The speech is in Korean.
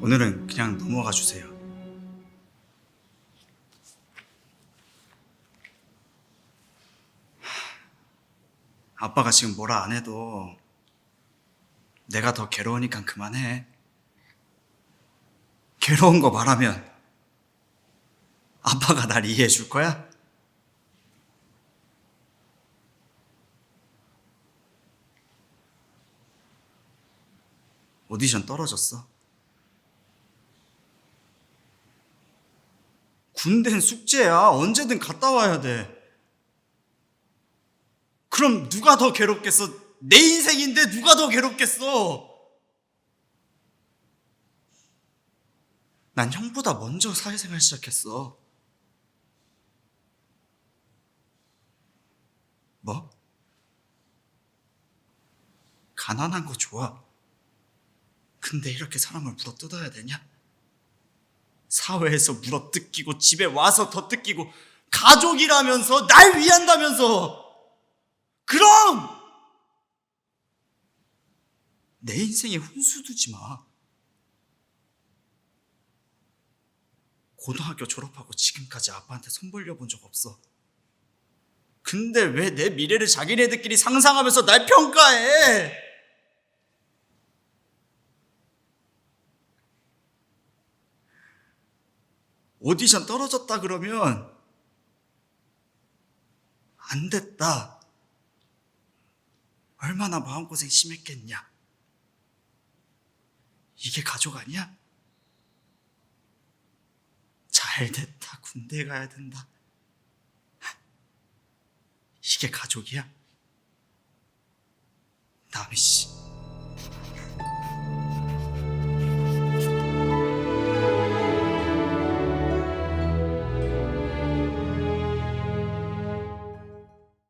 오늘은 그냥 넘어가 주세요. 아빠가 지금 뭐라 안 해도 내가 더 괴로우니까 그만해. 괴로운 거 말하면 아빠가 날 이해해 줄 거야? 오디션 떨어졌어. 군대는 숙제야. 언제든 갔다 와야 돼. 그럼 누가 더 괴롭겠어? 내 인생인데 누가 더 괴롭겠어? 난 형보다 먼저 사회생활 시작했어. 뭐? 가난한 거 좋아. 근데 이렇게 사람을 물어 뜯어야 되냐? 사회에서 물어 뜯기고 집에 와서 더 뜯기고 가족이라면서 날 위한다면서 그럼 내 인생에 훈수 두지 마. 고등학교 졸업하고 지금까지 아빠한테 손 벌려 본 적 없어. 근데 왜 내 미래를 자기네들끼리 상상하면서 날 평가해? 오디션 떨어졌다 그러면 안 됐다. 얼마나 마음고생 심했겠냐. 이게 가족 아니야? 잘 됐다. 군대 가야 된다. 이게 가족이야? 남희 씨.